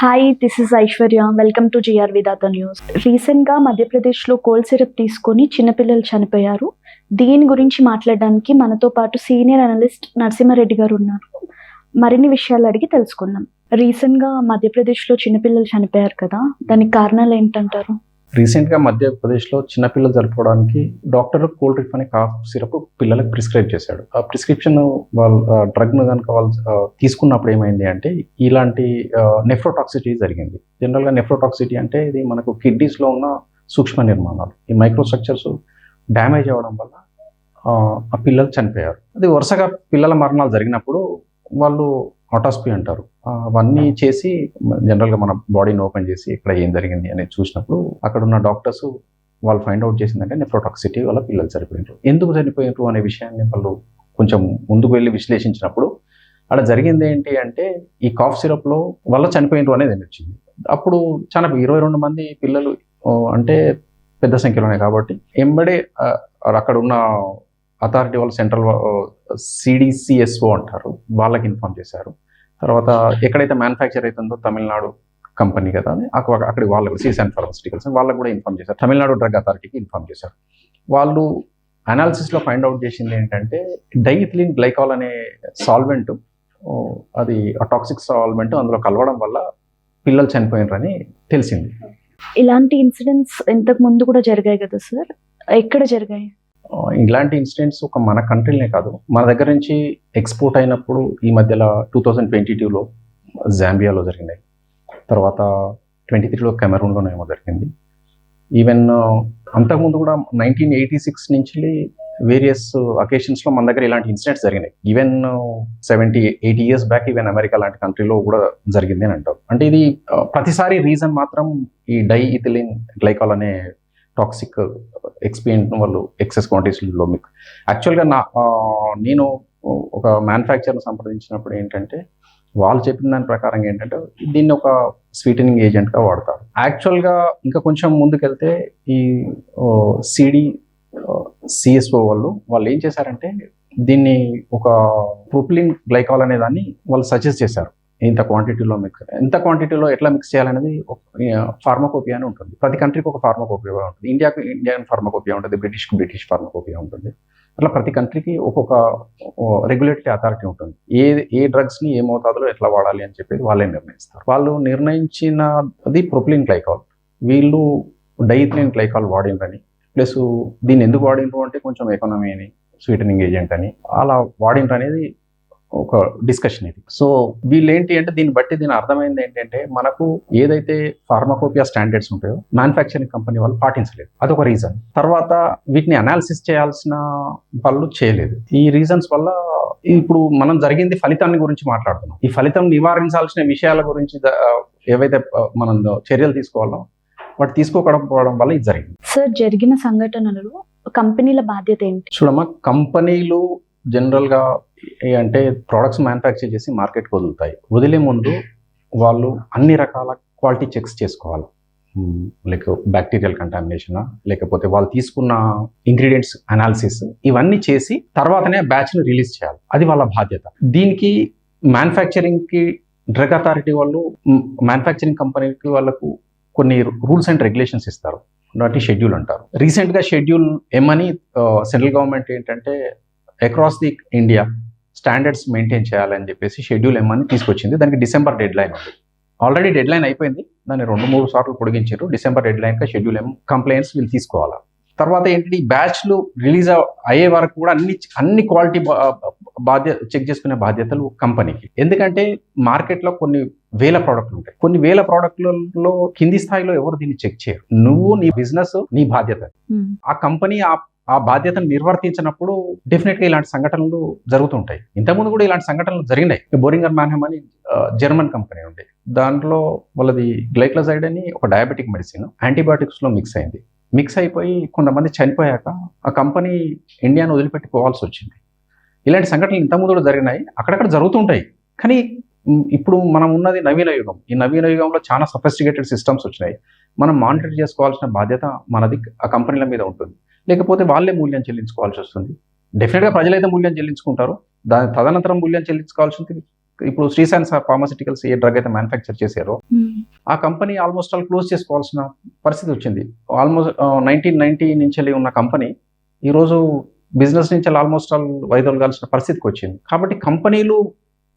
Hi this is Aishwarya welcome to GR Vidhata news రీసెంట్గా మధ్యప్రదేశ్లో cold syrup తీసుకొని చిన్నపిల్లలు చనిపోయారు. దీని గురించి మాట్లాడడానికి మనతో పాటు సీనియర్ అనలిస్ట్ నరసింహారెడ్డి గారు ఉన్నారు. మరిన్ని విషయాలు అడిగి తెలుసుకుందాం. రీసెంట్గా మధ్యప్రదేశ్లో చిన్నపిల్లలు చనిపోయారు కదా. దానికి కారణాలు ఏంటంటారు? రీసెంట్గా మధ్యప్రదేశ్లో చిన్నపిల్లలు జరుపుకోవడానికి డాక్టర్ కోల్డ్ డ్రిప్ అనే కాఫ్ సిరప్ పిల్లలకు ప్రిస్క్రైబ్ చేశాడు. ఆ ప్రిస్క్రిప్షన్ వాళ్ళు డ్రగ్ను కనుక వాళ్ళు తీసుకున్నప్పుడు ఏమైంది అంటే ఇలాంటి నెఫ్రోటాక్సిటీ జరిగింది. జనరల్గా నెఫ్రోటాక్సిటీ అంటే ఇది మనకు కిడ్నీస్లో ఉన్న సూక్ష్మ నిర్మాణాలు. ఈ మైక్రోస్ట్రక్చర్స్ డ్యామేజ్ అవ్వడం వల్ల ఆ పిల్లలు చనిపోయారు. అది వరుసగా పిల్లల మరణాలు జరిగినప్పుడు వాళ్ళు ఆటోస్పీ అంటారు. అవన్నీ చేసి జనరల్గా మన బాడీని ఓపెన్ చేసి ఇక్కడ ఏం జరిగింది అనేది చూసినప్పుడు అక్కడ ఉన్న డాక్టర్స్ వాళ్ళు ఫైండ్ అవుట్ చేసిందంటే నెఫ్రోటాక్సిటీ వల్ల పిల్లలు చనిపోయినారు ఎందుకు చనిపోయినారు అనే విషయాన్ని వాళ్ళు కొంచెం ముందుకు వెళ్ళి విశ్లేషించినప్పుడు అక్కడ జరిగింది ఏంటి అంటే ఈ కాఫ్ సిరప్లో వల్ల చనిపోయినారు అనేది వచ్చింది అప్పుడు చాలా ఇరవై రెండు మంది పిల్లలు అంటే పెద్ద సంఖ్యలోనే కాబట్టి ఎంబడే అక్కడ ఉన్న అథారిటీ వాళ్ళు సెంట్రల్ సిడిసిఎస్ఓ అంటారు. వాళ్ళకి ఇన్ఫామ్ చేశారు. తర్వాత ఎక్కడైతే మ్యానుఫ్యాక్చర్ అవుతుందో తమిళనాడు కంపెనీ కదా అని అక్కడ అక్కడ వాళ్ళకు సీసన్ ఫార్మస్యూటికల్స్ వాళ్ళకు కూడా ఇన్ఫామ్ చేశారు. తమిళనాడు డ్రగ్ అథారిటీకి ఇన్ఫామ్ చేశారు. వాళ్ళు అనాలిసిస్లో ఫైండ్ అవుట్ చేసింది ఏంటంటే డైథిలిన్ గ్లైకాల్ అనే సాల్వెంట్ అది టాక్సిక్ సాల్వెంట్ అందులో కలవడం వల్ల పిల్లలు చనిపోయినారని తెలిసింది. ఇలాంటి ఇన్సిడెంట్స్ ఇంతకు ముందు కూడా జరిగాయి కదా సార్? ఎక్కడ జరిగాయి? ఇలాంటి ఇన్సిడెంట్స్ ఒక మన కంట్రీనే కాదు. మన దగ్గర నుంచి ఎక్స్పోర్ట్ అయినప్పుడు ఈ మధ్యలో టూ థౌజండ్ ట్వంటీ టూలో జాంబియాలో జరిగినాయి తర్వాత ట్వంటీ త్రీలో కెమెరూన్లోనే ఏమో జరిగింది. ఈవెన్ అంతకుముందు కూడా నైన్టీన్ ఎయిటీ సిక్స్ నుంచి వేరియస్ అకేషన్స్లో మన దగ్గర ఇలాంటి ఇన్సిడెంట్స్ జరిగినాయి. Even seventy eighty years back even America లాంటి కంట్రీలో కూడా జరిగింది అని అంటారు. అంటే ఇది ప్రతిసారి రీజన్ మాత్రం ఈ డై ఇథిలిన్ గ్లైకాల్ అనే టాక్సిక్ ఎక్స్పీరియన్స్ వాళ్ళు ఎక్సెస్ క్వాంటిటీస్లో మీకు. యాక్చువల్గా నా నేను ఒక మ్యానుఫ్యాక్చర్ని సంప్రదించినప్పుడు ఏంటంటే వాళ్ళు చెప్పిన దాని ప్రకారం ఏంటంటే దీన్ని ఒక స్వీటనింగ్ ఏజెంట్గా వాడతారు. యాక్చువల్గా ఇంకా కొంచెం ముందుకెళ్తే ఈ సిడి సిఎస్ఓ వాళ్ళు వాళ్ళు ఏం చేశారంటే దీన్ని ఒక ప్రొపిలిన్ గ్లైకాల్ అనే దాన్ని వాళ్ళు సజెస్ట్ చేశారు. ఇంత క్వాంటిటీలో మిక్స్ ఎంత క్వాంటిటీలో ఎట్లా మిక్స్ చేయాలనేది ఫార్మకోపియా అని ఉంటుంది. ప్రతి కంట్రీకి ఒక ఫార్మకోపియా ఉంటుంది. ఇండియాకు ఇండియన్ ఫార్మకోపియా ఉంటుంది బ్రిటిష్కి బ్రిటిష్ ఫార్మకోపియా ఉంటుంది. అట్లా ప్రతి కంట్రీకి ఒక్కొక్క రెగ్యులేటరీ అథారిటీ ఉంటుంది. ఏ ఏ డ్రగ్స్ని ఏ మోతాదులో ఎట్లా వాడాలి అని చెప్పేది వాళ్ళే నిర్ణయిస్తారు. వాళ్ళు నిర్ణయించినది ప్రొప్లిన్ గ్లైకాల్ వీళ్ళు డైథిలిన్ గ్లైకాల్ వాడిండ్రని ప్లస్ దీన్ని ఎందుకు వాడిండ్రు అంటే కొంచెం ఎకనమీ అని స్వీటనింగ్ ఏజెంట్ అని అలా వాడిండ్రు అనేది ఒక డిస్కషన్ ఇది. సో వీళ్ళు ఏంటి అంటే దీన్ని బట్టి దీని అర్థమైంది ఏంటంటే మనకు ఏదైతే ఫార్మకోపియా స్టాండర్డ్స్ ఉంటాయో మ్యానుఫ్యాక్చరింగ్ కంపెనీ వాళ్ళు పాటించలేదు. అదొక రీజన్ తర్వాత వీటిని అనాలిసిస్ చేయాల్సిన వాళ్ళు చేయలేదు. ఈ రీజన్స్ వల్ల ఇప్పుడు మనం జరిగింది ఫలితాన్ని గురించి మాట్లాడుతున్నాం. ఈ ఫలితం నివారించాల్సిన విషయాల గురించి ఏవైతే మనం చర్యలు తీసుకోవాలో వాటి తీసుకోకపోవడం వల్ల ఇది జరిగింది. సార్ జరిగిన సంఘటనలలో కంపెనీల బాధ్యత ఏంటి? చూడమ్మా కంపెనీలు జనరల్గా అంటే ప్రోడక్ట్స్ మ్యానుఫ్యాక్చర్ చేసి మార్కెట్కి వదులుతాయి. వదిలే ముందు వాళ్ళు అన్ని రకాల క్వాలిటీ చెక్స్ చేసుకోవాలి. లైక్ బ్యాక్టీరియల్ కంటామినేషన్ లేకపోతే వాళ్ళు తీసుకున్న ఇంగ్రీడియంట్స్ అనాలిసిస్ ఇవన్నీ చేసి తర్వాతనే బ్యాచ్ను రిలీజ్ చేయాలి. అది వాళ్ళ బాధ్యత. దీనికి మ్యానుఫ్యాక్చరింగ్కి డ్రగ్ అథారిటీ వాళ్ళు మ్యానుఫ్యాక్చరింగ్ కంపెనీకి వాళ్ళకు కొన్ని రూల్స్ అండ్ రెగ్యులేషన్స్ ఇస్తారు. వాటి షెడ్యూల్ అంటారు. రీసెంట్గా షెడ్యూల్ ఏమని సెంట్రల్ గవర్నమెంట్ ఏంటంటే across the India standards maintain చేయాలని చెప్పేసి షెడ్యూల్ ఏమని తీసుకొచ్చింది. దానికి డిసెంబర్ డెడ్ లైన్ ఉంది. ఆల్రెడీ డెడ్ లైన్ అయిపోయింది. దాన్ని రెండు మూడు సార్లు పొడిగించారు. డిసెంబర్ డెడ్ లైన్గా షెడ్యూల్ ఏం కంప్లైంట్స్ వీళ్ళు తీసుకోవాలా. తర్వాత ఏంటి? బ్యాచ్లు రిలీజ్ అయ్యే వరకు కూడా అన్ని అన్ని క్వాలిటీ బాధ్యత చెక్ చేసుకునే బాధ్యతలు కంపెనీకి ఎందుకంటే మార్కెట్లో కొన్ని వేల ప్రోడక్ట్లు ఉంటాయి. కొన్ని వేల ప్రోడక్ట్లలో కింది స్థాయిలో ఎవరు దీన్ని చెక్ చేయరు. నువ్వు నీ బిజినెస్ నీ బాధ్యత. ఆ కంపెనీ ఆ ఆ బాధ్యతను నిర్వర్తించినప్పుడు డెఫినెట్గా ఇలాంటి సంఘటనలు జరుగుతుంటాయి. ఇంతకుముందు కూడా ఇలాంటి సంఘటనలు జరిగినాయి. బోరింగర్ మ్యాన్హెమ్ అని జర్మన్ కంపెనీ ఉంది దాంట్లో వాళ్ళది గ్లైక్లజైడ్ అని ఒక డయాబెటిక్ మెడిసిన్ యాంటీబయాటిక్స్లో మిక్స్ అయింది. మిక్స్ అయిపోయి కొంతమంది చనిపోయాక ఆ కంపెనీ ఇండియాను వదిలిపెట్టి పోవాల్సి వచ్చింది. ఇలాంటి సంఘటనలు ఇంతకుముందు కూడా జరిగినాయి. అక్కడక్కడ జరుగుతుంటాయి. కానీ ఇప్పుడు మనం ఉన్నది నవీన యుగం. ఈ నవీన యుగంలో చాలా సఫిస్టికేటెడ్ సిస్టమ్స్ వచ్చినాయి. మనం మానిటర్ చేసుకోవాల్సిన బాధ్యత మనది ఆ కంపెనీల మీద ఉంటుంది. లేకపోతే వాళ్ళే మూల్యం చెల్లించుకోవాల్సి వస్తుంది. డెఫినెట్గా ప్రజలైతే మూల్యం చెల్లించుకుంటారు. దాని తదనంతరం మూల్యం చెల్లించుకోవాల్సింది ఇప్పుడు శ్రీశాంత్ ఫార్మాసిటికల్స్ ఏ డ్రగ్ అయితే మ్యానుఫ్యాక్చర్ చేశారో ఆ కంపెనీ ఆల్మోస్ట్ ఆల్ క్లోజ్ చేసుకోవాల్సిన పరిస్థితి వచ్చింది. ఆల్మోస్ట్ నైన్టీన్ నైన్టీ నుంచి ఉన్న కంపెనీ ఈరోజు బిజినెస్ నుంచి ఆల్మోస్ట్ ఆల్ వైదొలగాల్సిన పరిస్థితికి వచ్చింది. కాబట్టి కంపెనీలు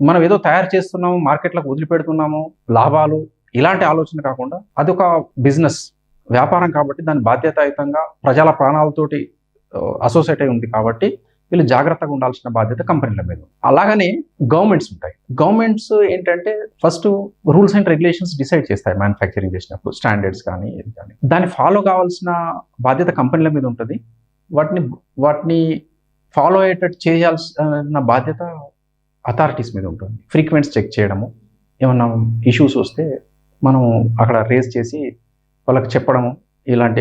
మనం ఏదో తయారు చేస్తున్నాము మార్కెట్లకు వదిలిపెడుతున్నాము లాభాలు ఇలాంటి ఆలోచన కాకుండా అదొక బిజినెస్. వ్యాపారం కాబట్టి దాని బాధ్యతాయుతంగా ప్రజల ప్రాణాలతోటి అసోసియేట్ అయి ఉంది కాబట్టి వీళ్ళు జాగ్రత్తగా ఉండాల్సిన బాధ్యత కంపెనీల మీద అలాగనే గవర్నమెంట్స్ ఉంటాయి. గవర్నమెంట్స్ ఏంటంటే first rules and regulations decide చేస్తాయి మ్యానుఫ్యాక్చరింగ్ చేసినప్పుడు స్టాండర్డ్స్ కానీ ఏది కానీ. దాన్ని ఫాలో కావాల్సిన బాధ్యత కంపెనీల మీద ఉంటుంది. వాటిని వాటిని ఫాలో అయ్యేటట్టు చేయాల్సిన బాధ్యత అథారిటీస్ మీద ఉంటుంది. ఫ్రీక్వెంట్స్ చెక్ చేయడము ఏమన్నా ఇష్యూస్ వస్తే మనం అక్కడ రేస్ చేసి వాళ్ళకి చెప్పడము ఇలాంటి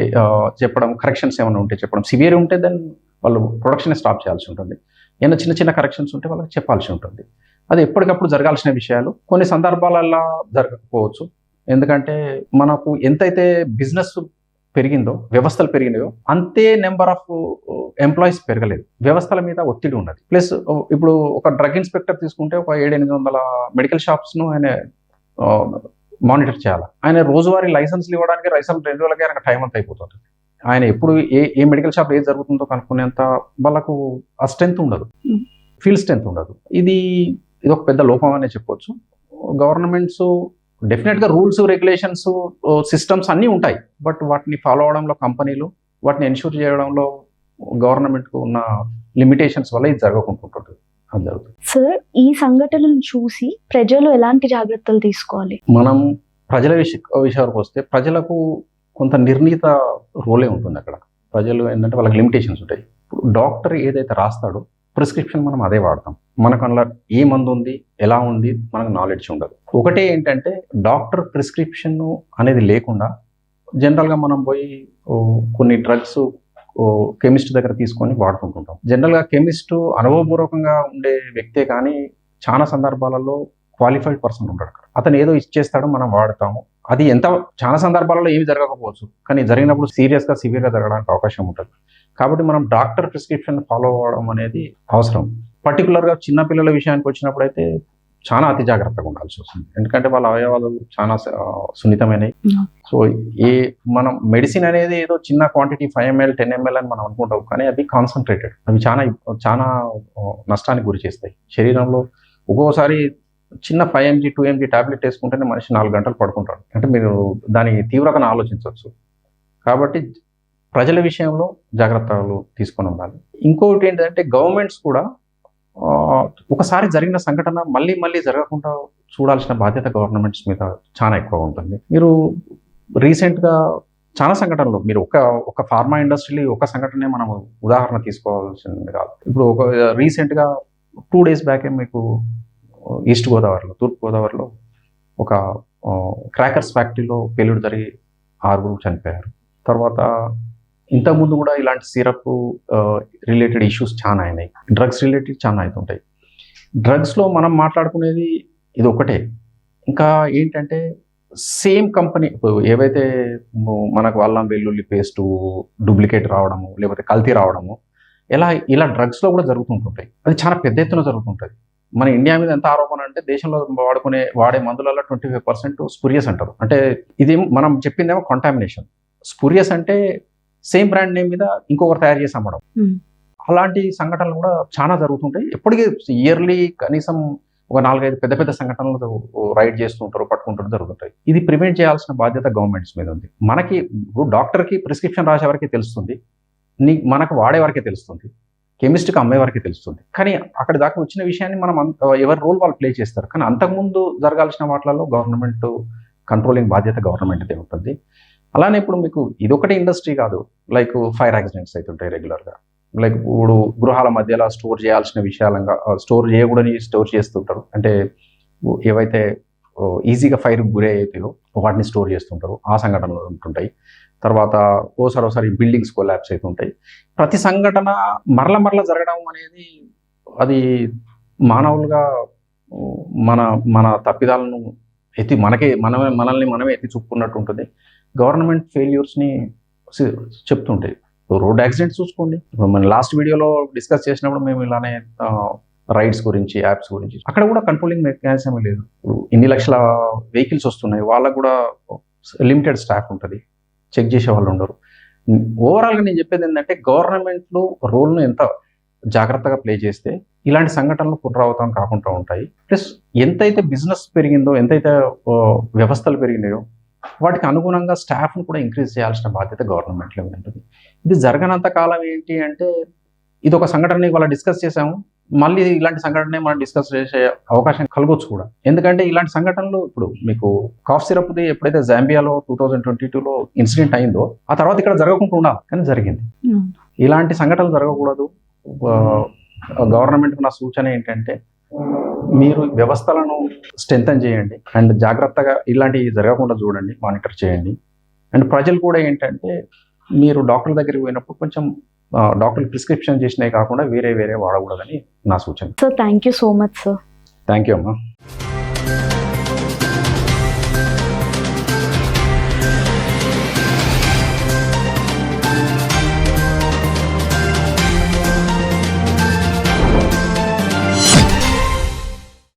చెప్పడం కరెక్షన్స్ ఏమైనా ఉంటే చెప్పడం. సివియర్ ఉంటే దెన్ వాళ్ళు ప్రొడక్షన్ స్టాప్ చేయాల్సి ఉంటుంది. ఏమైనా చిన్న చిన్న కరెక్షన్స్ ఉంటే వాళ్ళకి చెప్పాల్సి ఉంటుంది. అది ఎప్పటికప్పుడు జరగాల్సిన విషయాలు. కొన్ని సందర్భాలల్లో జరగకపోవచ్చు. ఎందుకంటే మనకు ఎంతైతే బిజినెస్ పెరిగిందో వ్యవస్థలు పెరిగినాయో అంతే నెంబర్ ఆఫ్ ఎంప్లాయీస్ పెరగలేదు. వ్యవస్థల మీద ఒత్తిడి ఉన్నది. ప్లస్ ఇప్పుడు ఒక డ్రగ్ ఇన్స్పెక్టర్ తీసుకుంటే ఒక ఏడెనిమిది వందల మెడికల్ షాప్స్ను ఆయన మానిటర్ చేయాలి. ఆయన రోజువారీ లైసెన్స్లు ఇవ్వడానికి లైసెన్స్ రెండు ఆయనకు టైం అంతా అయిపోతుంది. ఆయన ఎప్పుడు ఏ ఏ మెడికల్ షాప్ ఏది జరుగుతుందో కనుక్కునేంత వాళ్ళకు ఆ స్ట్రెంత్ ఉండదు. ఫీల్ స్ట్రెంత్ ఉండదు. ఇది ఇది ఒక పెద్ద లోపం అనే చెప్పొచ్చు. గవర్నమెంట్స్ డెఫినెట్గా రూల్స్ రెగ్యులేషన్స్ సిస్టమ్స్ అన్నీ ఉంటాయి. బట్ వాటిని ఫాలో అవడంలో కంపెనీలు వాటిని ఎన్షూర్ చేయడంలో గవర్నమెంట్కు ఉన్న లిమిటేషన్స్ వల్ల ఇది జరగకుంటుంటుంది. అది జరుగుతుంది. సార్ ఈ సంఘటనలు చూసి ప్రజలు ఎలాంటి జాగ్రత్తలు తీసుకోవాలి? మనం ప్రజల విషయ విషయానికి వస్తే ప్రజలకు కొంత నిర్ణీత రోలే ఉంటుంది అక్కడ. ప్రజలు ఏంటంటే వాళ్ళకి లిమిటేషన్స్ ఉంటాయి. ఇప్పుడు డాక్టర్ ఏదైతే రాస్తాడో ప్రిస్క్రిప్షన్ మనం అదే వాడతాం. మనకు అందులో ఏ మందు ఉంది ఎలా ఉంది మనకు నాలెడ్జ్ ఉండదు. ఒకటే ఏంటంటే డాక్టర్ ప్రిస్క్రిప్షన్ అనేది లేకుండా జనరల్గా మనం పోయి కొన్ని డ్రగ్స్ కెమిస్ట్ దగ్గర తీసుకొని వాడుకుంటుంటాం జనరల్గా కెమిస్ట్ అనుభవపూర్వకంగా ఉండే వ్యక్తే కానీ చాలా సందర్భాలలో క్వాలిఫైడ్ పర్సన్ ఉంటాడు అక్కడ. అతను ఏదో ఇచ్చేస్తాడో మనం వాడతాము. అది ఎంత చాలా సందర్భాలలో ఏమి జరగకపోవచ్చు. కానీ జరిగినప్పుడు సీరియస్గా సివియర్గా జరగడానికి అవకాశం ఉంటుంది. కాబట్టి మనం డాక్టర్ ప్రిస్క్రిప్షన్ ఫాలో అవ్వడం అనేది అవసరం. పర్టికులర్గా చిన్నపిల్లల విషయానికి వచ్చినప్పుడు అయితే చాలా అతి జాగ్రత్తగా ఉండాల్సి వస్తుంది. ఎందుకంటే వాళ్ళ అవయవాలు చాలా సున్నితమైనవి. సో ఏ మనం మెడిసిన్ అనేది ఏదో చిన్న quantity five ML ten ML అని మనం అనుకుంటాం కానీ అవి కాన్సన్ట్రేటెడ్ అవి చాలా చాలా నష్టానికి గురి చేస్తాయి. శరీరంలో ఒక్కోసారి చిన్న five MG two MG tablet వేసుకుంటేనే మనిషి నాలుగు గంటలు పడుకుంటాడు. అంటే మీరు దాని తీవ్రతను ఆలోచించవచ్చు. కాబట్టి ప్రజల విషయంలో జాగ్రత్తలు తీసుకొని ఉండాలి. ఇంకొకటి ఏంటంటే గవర్నమెంట్స్ కూడా ఒకసారి జరిగిన సంఘటన మళ్ళీ మళ్ళీ జరగకుండా చూడాల్సిన బాధ్యత గవర్నమెంట్స్ మీద చాలా ఎక్కువ ఉంటుంది. మీరు రీసెంట్గా చాలా సంఘటనలు మీరు ఒక ఒక ఫార్మా ఇండస్ట్రీలో ఒక సంఘటనే మనం ఉదాహరణ తీసుకోవాల్సింది కాదు. ఇప్పుడు ఒక రీసెంట్గా టూ డేస్ బ్యాకే మీకు ఈస్ట్ గోదావరిలో తూర్పు గోదావరిలో ఒక క్రాకర్స్ ఫ్యాక్టరీలో పేలుడు జరిగి ఆరుగురు చనిపోయారు. తర్వాత ఇంతకుముందు కూడా ఇలాంటి సిరప్ రిలేటెడ్ ఇష్యూస్ చాలా అయినాయి. డ్రగ్స్ రిలేటెడ్ చాలా అవుతుంటాయి. డ్రగ్స్లో మనం మాట్లాడుకునేది ఇది ఒకటే. ఇంకా ఏంటంటే సేమ్ కంపెనీ ఏవైతే మనకు అల్లం వెల్లుల్లి పేస్ట్ డూప్లికేట్ రావడము లేకపోతే కల్తీ రావడము ఇలా ఇలా డ్రగ్స్లో కూడా జరుగుతుంటుంటాయి. అది చాలా పెద్ద ఎత్తున జరుగుతుంటుంది మన ఇండియా మీద ఎంత ఆరోపణ అంటే దేశంలో వాడుకునే వాడే మందులలో ట్వంటీ ఫైవ్ పర్సెంట్ స్పురియస్ అంటారు. అంటే ఇది మనం చెప్పిందేమో కంటామినేషన్ స్పురియస్ అంటే సేమ్ బ్రాండ్ నేమ్ మీద ఇంకొకరు తయారు చేసి అమ్మడం. అలాంటి సంఘటనలు కూడా చాలా జరుగుతుంటాయి. ఎప్పటికీ ఇయర్లీ కనీసం ఒక నాలుగైదు పెద్ద పెద్ద సంఘటనలు రైడ్ చేస్తుంటారు పట్టుకుంటారు జరుగుతుంటాయి. ఇది ప్రివెంట్ చేయాల్సిన బాధ్యత గవర్నమెంట్స్ మీద ఉంది. మనకి ఇప్పుడు డాక్టర్కి ప్రిస్క్రిప్షన్ రాసే వరకే తెలుస్తుంది. నీ మనకు వాడే వరకే తెలుస్తుంది. కెమిస్ట్కి అమ్మే వరకే తెలుస్తుంది. కానీ అక్కడ దాకా వచ్చిన విషయాన్ని మనం ఎవరి రోల్ వాళ్ళు ప్లే చేస్తారు. కానీ అంతకుముందు జరగాల్సిన వాటిలలో గవర్నమెంట్ కంట్రోలింగ్ బాధ్యత గవర్నమెంట్దే ఉంటుంది. అలానే ఇప్పుడు మీకు ఇదొకటి ఇండస్ట్రీ కాదు. లైక్ ఫైర్ యాక్సిడెంట్స్ అవుతుంటాయి రెగ్యులర్గా లైక్ ఇప్పుడు గృహాల మధ్యలో స్టోర్ చేయాల్సిన విషయాలంగా స్టోర్ చేయకూడని స్టోర్ చేస్తుంటారు. అంటే ఏవైతే ఈజీగా ఫైర్ గురి అవుతాయో వాటిని స్టోర్ చేస్తుంటారు. ఆ సంఘటనలు ఉంటుంటాయి. తర్వాత ఓసారి ఒకసారి బిల్డింగ్స్ అయితే అవుతుంటాయి ప్రతి సంఘటన మరల మరల జరగడం అనేది అది మానవులుగా మన మన తప్పిదాలను ఎత్తి మనకే మనమే మనల్ని మనమే ఎత్తి చూపుకున్నట్టు ఉంటుంది. గవర్నమెంట్ ఫెయిల్యూర్స్ని చెప్తుంటాయి. రోడ్ యాక్సిడెంట్స్ చూసుకోండి. ఇప్పుడు మన లాస్ట్ వీడియోలో డిస్కస్ చేసినప్పుడు మేము ఇలానే రైడ్స్ గురించి యాప్స్ గురించి. అక్కడ కూడా కంట్రోలింగ్ మెకానిజం లేదు. ఇప్పుడు ఇన్ని లక్షల వెహికల్స్ వస్తున్నాయి. వాళ్ళకు కూడా లిమిటెడ్ స్టాఫ్ ఉంటుంది. చెక్ చేసే వాళ్ళు ఉండరు. ఓవరాల్గా నేను చెప్పేది ఏంటంటే గవర్నమెంట్లో రోల్ను ఎంత జాగ్రత్తగా ప్లే చేస్తే ఇలాంటి సంఘటనలు పునరావృతం కాకుండా ఉంటాయి. ప్లస్ ఎంతైతే బిజినెస్ పెరిగిందో ఎంతైతే వ్యవస్థలు పెరిగినాయో వాటికి అనుగుణంగా స్టాఫ్ను కూడా ఇంక్రీజ్ చేయాల్సిన బాధ్యత గవర్నమెంట్లో ఉంటుంది. ఇది జరగనంత కాలం ఏంటి అంటే ఇది ఒక సంఘటన ఇవాళ డిస్కస్ చేసాము మళ్ళీ ఇలాంటి సంఘటన మనం డిస్కస్ చేసే అవకాశం కలగొచ్చు కూడా. ఎందుకంటే ఇలాంటి సంఘటనలు ఇప్పుడు మీకు కాఫ్ సిరప్ది ఎప్పుడైతే జాంబియాలో టూ థౌజండ్ ట్వంటీ టూలో ఇన్సిడెంట్ అయిందో ఆ తర్వాత ఇక్కడ జరగకుండా ఉండాలి. కానీ జరిగింది. ఇలాంటి సంఘటనలు జరగకూడదు. గవర్నమెంట్ నా సూచన ఏంటంటే మీరు వ్యవస్థలను స్ట్రెంథన్ చేయండి. అండ్ జాగ్రత్తగా ఇలాంటివి జరగకుండా చూడండి. మానిటర్ చేయండి. అండ్ ప్రజలు కూడా ఏంటంటే మీరు డాక్టర్ దగ్గరికి పోయినప్పుడు కొంచెం డాక్టర్ ప్రిస్క్రిప్షన్ చేసినవి కాకుండా వేరే వేరే వాడకూడదని నా సూచన. So thank you so much sir thank you అమ్మా.